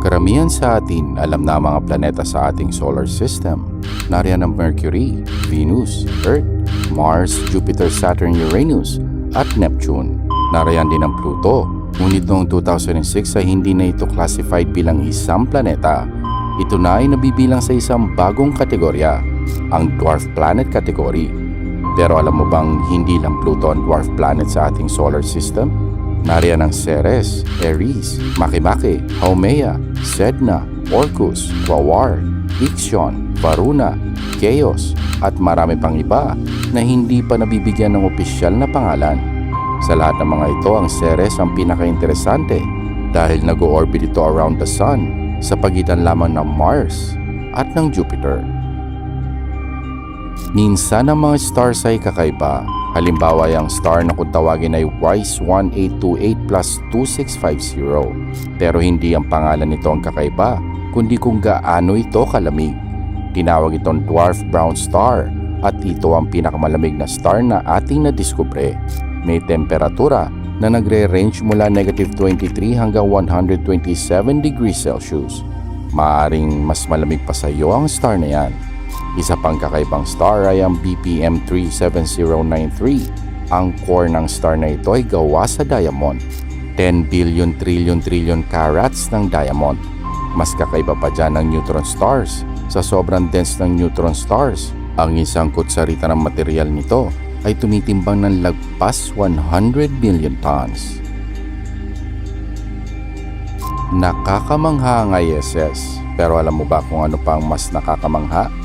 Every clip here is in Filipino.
Karamihan sa atin alam na ang mga planeta sa ating solar system. Nariyan ang Mercury, Venus, Earth, Mars, Jupiter, Saturn, Uranus, at Neptune. Nariyan din ang Pluto. Ngunit noong 2006 ay hindi na ito classified bilang isang planeta. Ito na ay nabibilang sa isang bagong kategorya, ang dwarf planet category. Pero alam mo bang hindi lang Pluto ang dwarf planet sa ating solar system? Nariyan ang Ceres, Aries, Makemake, Haumea, Sedna, Orcus, Quawar, Ixion, Varuna, Chaos, at marami pang iba na hindi pa nabibigyan ng opisyal na pangalan. Sa lahat ng mga ito, ang Ceres ang pinaka-interesante dahil nag-orbit ito around the Sun sa pagitan lamang ng Mars at ng Jupiter. Minsan ang mga stars ay kakaiba. Halimbawa ang star na kung tawagin ay WISE 1828 plus 2650. Pero hindi ang pangalan nito ang kakaiba, kundi kung gaano ito kalamig. Tinawag itong dwarf brown star at ito ang pinakamalamig na star na ating nadiskubre. May temperatura na nagre-range mula negative 23 hanggang 127 degrees Celsius. Maaring mas malamig pa sa iyo ang star na yan. Isa pang kakaibang star ay ang BPM 37093. Ang core ng star na ito ay gawa sa diamond. 10 billion trillion trillion carats ng diamond. Mas kakaiba pa dyan ang neutron stars. Sa sobrang dense ng neutron stars, ang isang kutsarita ng material nito ay tumitimbang ng lagpas 100 billion tons. Nakakamangha ang ISS, pero alam mo ba kung ano pang mas nakakamangha?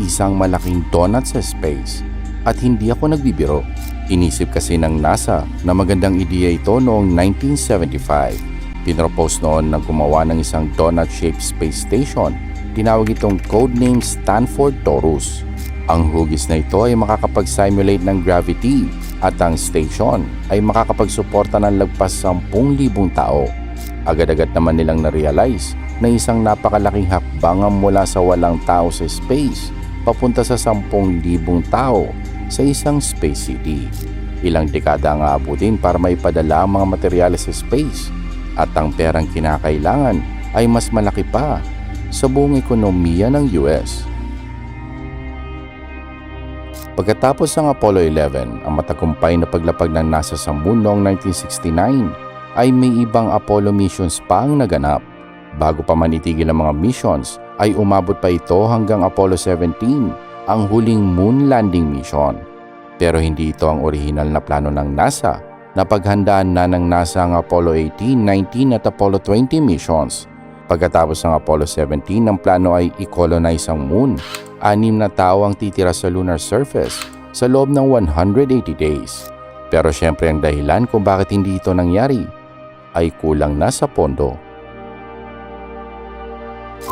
Isang malaking donut sa space. At hindi ako nagbibiro. Inisip kasi ng NASA na magandang ideya ito noong 1975. Pinropose noon na gumawa ng isang donut-shaped space station. Tinawag itong codename Stanford Torus. Ang hugis na ito ay makakapag-simulate ng gravity at ang station ay makakapagsuporta ng lagpas 10,000 tao. Agad-agad naman nilang na-realize na isang napakalaking hakbangan mula sa walang tao sa space papunta sa 10,000 tao sa isang space city. Ilang dekada ang aabutin para maipadala ang mga materyales sa space at ang perang kinakailangan ay mas malaki pa sa buong ekonomiya ng US. Pagkatapos ng Apollo 11, ang matagumpay na paglapag ng NASA sa moon noong 1969, ay may ibang Apollo missions pa ang naganap. Bago pa man itigil ang mga missions, ay umabot pa ito hanggang Apollo 17, ang huling moon landing mission. Pero hindi ito ang orihinal na plano ng NASA na paghandaan na ng NASA ang Apollo 18, 19 at Apollo 20 missions. Pagkatapos ng Apollo 17, ang plano ay i-colonize ang moon. Anim na tao ang titira sa lunar surface sa loob ng 180 days. Pero syempre ang dahilan kung bakit hindi ito nangyari ay kulang na sa pondo.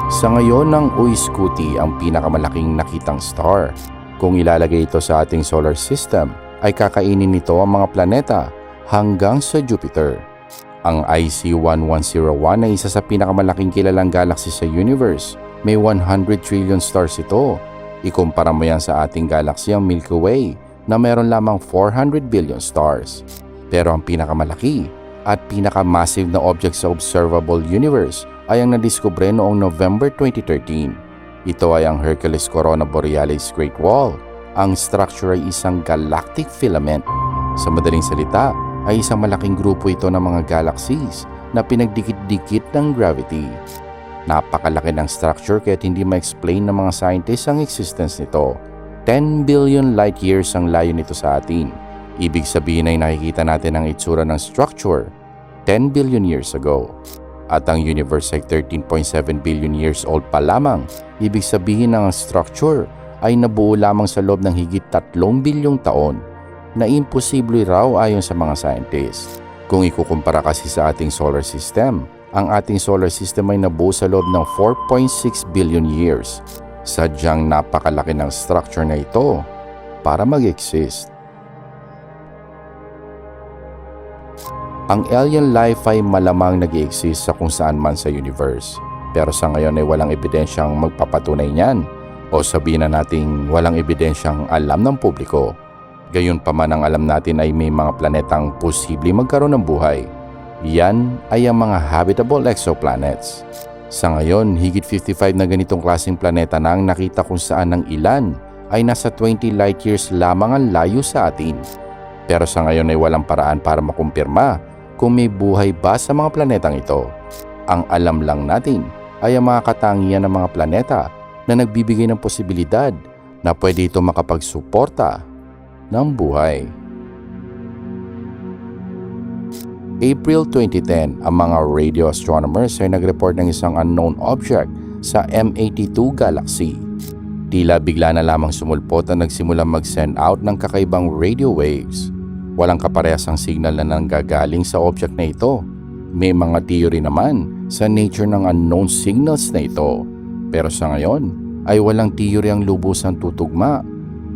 Sa ngayon ng Uiskuti ang pinakamalaking nakitang star. Kung ilalagay ito sa ating solar system, ay kakainin nito ang mga planeta hanggang sa Jupiter. Ang IC1101 ay isa sa pinakamalaking kilalang galaxy sa universe. May 100 trillion stars ito. Ikumpara mo yan sa ating galaxy ang Milky Way na meron lamang 400 billion stars. Pero ang pinakamalaki at pinakamassive na object sa observable universe ay ang nadiskubre noong November 2013. Ito ay ang Hercules Corona Borealis Great Wall. Ang structure ay isang galactic filament. Sa madaling salita, ay isang malaking grupo ito ng mga galaxies na pinagdikit-dikit ng gravity. Napakalaki ng structure kaya hindi ma-explain ng mga scientists ang existence nito. 10 billion light years ang layo nito sa atin. Ibig sabihin ay nakikita natin ang itsura ng structure 10 billion years ago. At ang universe ay 13.7 billion years old pa lamang. Ibig sabihin ng structure ay nabuo lamang sa loob ng higit 3 bilyong taon na imposible raw ayon sa mga scientists. Kung ikukumpara kasi sa ating solar system, ang ating solar system ay nabuo sa loob ng 4.6 billion years. Sadyang napakalaki ng structure na ito para mag-exist. Ang alien life ay malamang nag exist sa kung saan man sa universe. Pero sa ngayon ay walang ebidensyang magpapatunay niyan o sabihin na nating walang ebidensyang alam ng publiko. Gayon pa man ang alam natin ay may mga planetang posibleng magkaroon ng buhay. Yan ay ang mga habitable exoplanets. Sa ngayon, higit 55 na ganitong klaseng planeta na ang nakita kung saan ang ilan ay nasa 20 light years lamang ang layo sa atin. Pero sa ngayon ay walang paraan para makumpirma kung may buhay ba sa mga planetang ito. Ang alam lang natin ay ang mga katangian ng mga planeta na nagbibigay ng posibilidad na pwede ito makapagsuporta ng buhay. April 2010, ang mga radio astronomers ay nag-report ng isang unknown object sa M82 Galaxy. Tila bigla na lamang sumulpot at nagsimula mag-send out ng kakaibang radio waves. Walang kaparehasang signal na nanggagaling sa object na ito. May mga theory naman sa nature ng unknown signals na ito. Pero sa ngayon ay walang theory ang lubusang tutugma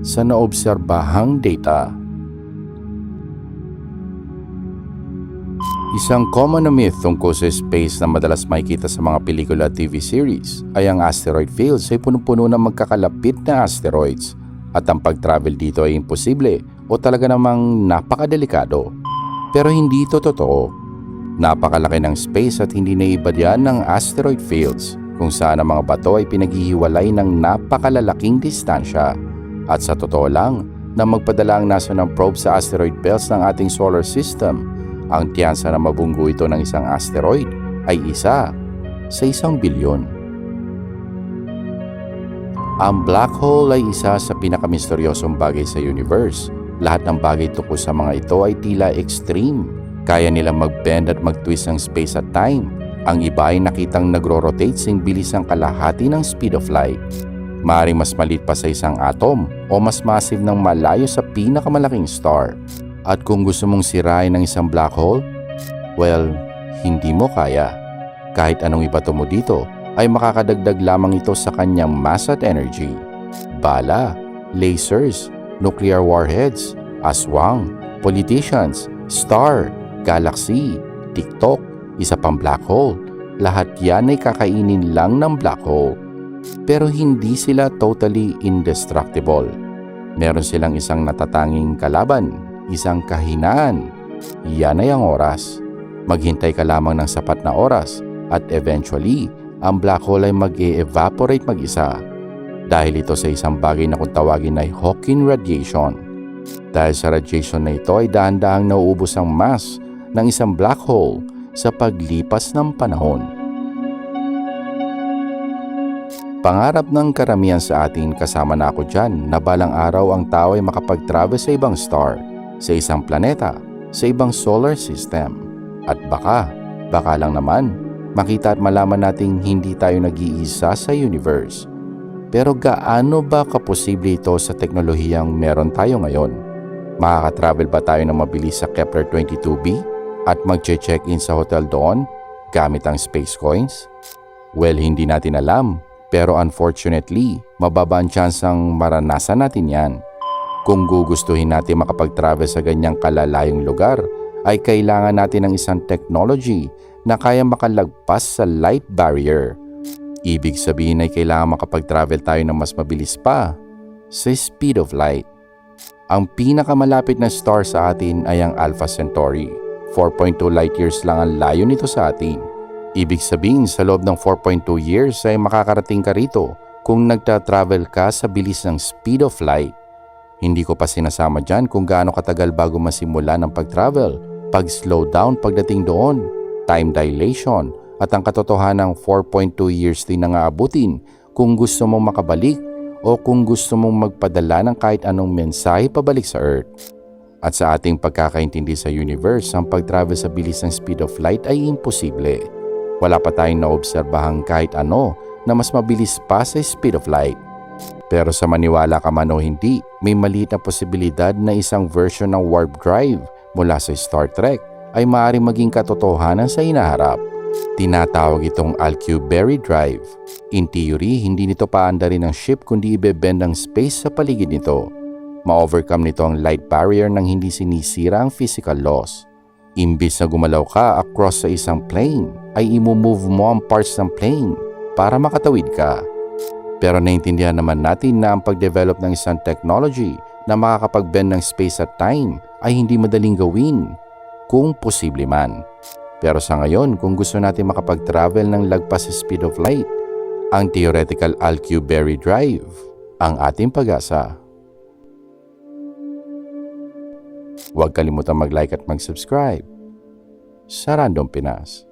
sa naobserbahang data. Isang common myth tungkol sa space na madalas makikita sa mga pelikula at TV series ay ang asteroid fields ay punong-puno ng magkakalapit na asteroids at ang pag-travel dito ay imposible o talaga namang napakadelikado. Pero hindi ito totoo. Napakalaki ng space at hindi naibadyan ng asteroid fields kung saan ang mga bato ay pinaghihiwalay ng napakalalaking distansya. At sa totoo lang, na magpadala ang NASA ng probe sa asteroid belts ng ating solar system ang tiyansa na mabunggo ito ng isang asteroid ay isa sa isang bilyon. Ang black hole ay isa sa pinakamisteryosong bagay sa universe. Lahat ng bagay tungkol sa mga ito ay tila extreme. Kaya nilang mag-bend at mag-twist ng space at time. Ang iba ay nakitang nagro-rotate sing bilis ang kalahati ng speed of light. Maaring mas maliit pa sa isang atom o mas massive ng malayo sa pinakamalaking star. At kung gusto mong sirain ng isang black hole, well, hindi mo kaya. Kahit anong ibato mo dito, ay makakadagdag lamang ito sa kanyang mass at energy. Bala, lasers, nuclear warheads, aswang, politicians, star, galaxy, TikTok, isa pang black hole. Lahat yan ay kakainin lang ng black hole. Pero hindi sila totally indestructible. Meron silang isang natatanging kalaban isang kahinaan. Yan ay ang oras. Maghintay ka lamang ng sapat na oras at eventually, ang black hole ay mag-e-evaporate mag-isa dahil ito sa isang bagay na kung tawagin ay Hawking radiation. Dahil sa radiation na ito ay dahan-dahang nauubos ang mass ng isang black hole sa paglipas ng panahon. Pangarap ng karamihan sa atin kasama na ako dyan na balang araw ang tao ay makapag-travel sa ibang star sa isang planeta, sa ibang solar system. At baka, baka lang naman, makita at malaman nating hindi tayo nag-iisa sa universe. Pero gaano ba kaposible ito sa teknolohiyang meron tayo ngayon? Makaka-travel ba tayo ng mabilis sa Kepler 22b at mag-check-in sa hotel doon gamit ang space coins? Well, hindi natin alam. Pero unfortunately, mababa ang tsansang maranasan natin yan. Kung gugustuhin natin makapag-travel sa ganyang kalalayong lugar, ay kailangan natin ng isang technology na kaya makalagpas sa light barrier. Ibig sabihin ay kailangan makapag-travel tayo ng mas mabilis pa sa speed of light. Ang pinakamalapit na star sa atin ay ang Alpha Centauri. 4.2 light years lang ang layo nito sa atin. Ibig sabihin sa loob ng 4.2 years ay makakarating ka rito kung nagta-travel ka sa bilis ng speed of light. Hindi ko pa sinasama dyan kung gaano katagal bago masimula ng pag-travel, pag-slow down pagdating doon, time dilation, at ang katotohanan ng 4.2 years din na aabutin kung gusto mong makabalik o kung gusto mong magpadala ng kahit anong mensahe pabalik sa Earth. At sa ating pagkakaintindi sa universe, ang pag-travel sa bilis ng speed of light ay imposible. Wala pa tayong naobserbahang kahit ano na mas mabilis pa sa speed of light. Pero sa maniwala ka man o hindi, may maliit na posibilidad na isang version ng warp drive mula sa Star Trek ay maaaring maging katotohanan sa inaharap. Tinatawag itong Alcubierre Drive. In theory, hindi nito paanda rin ng ship kundi ibebend ang space sa paligid nito. Ma-overcome nito ang light barrier nang hindi sinisira ang physical laws. Imbis na gumalaw ka across sa isang plane, ay imumove mo ang parts ng plane para makatawid ka. Pero naintindihan naman natin na ang pag-develop ng isang technology na makakapag-bend ng space at time ay hindi madaling gawin kung posible man. Pero sa ngayon, kung gusto natin makapag-travel ng lagpas sa speed of light, ang theoretical Alcubierre Drive ang ating pag-asa. Huwag kalimutang mag-like at mag-subscribe sa Random Pinas.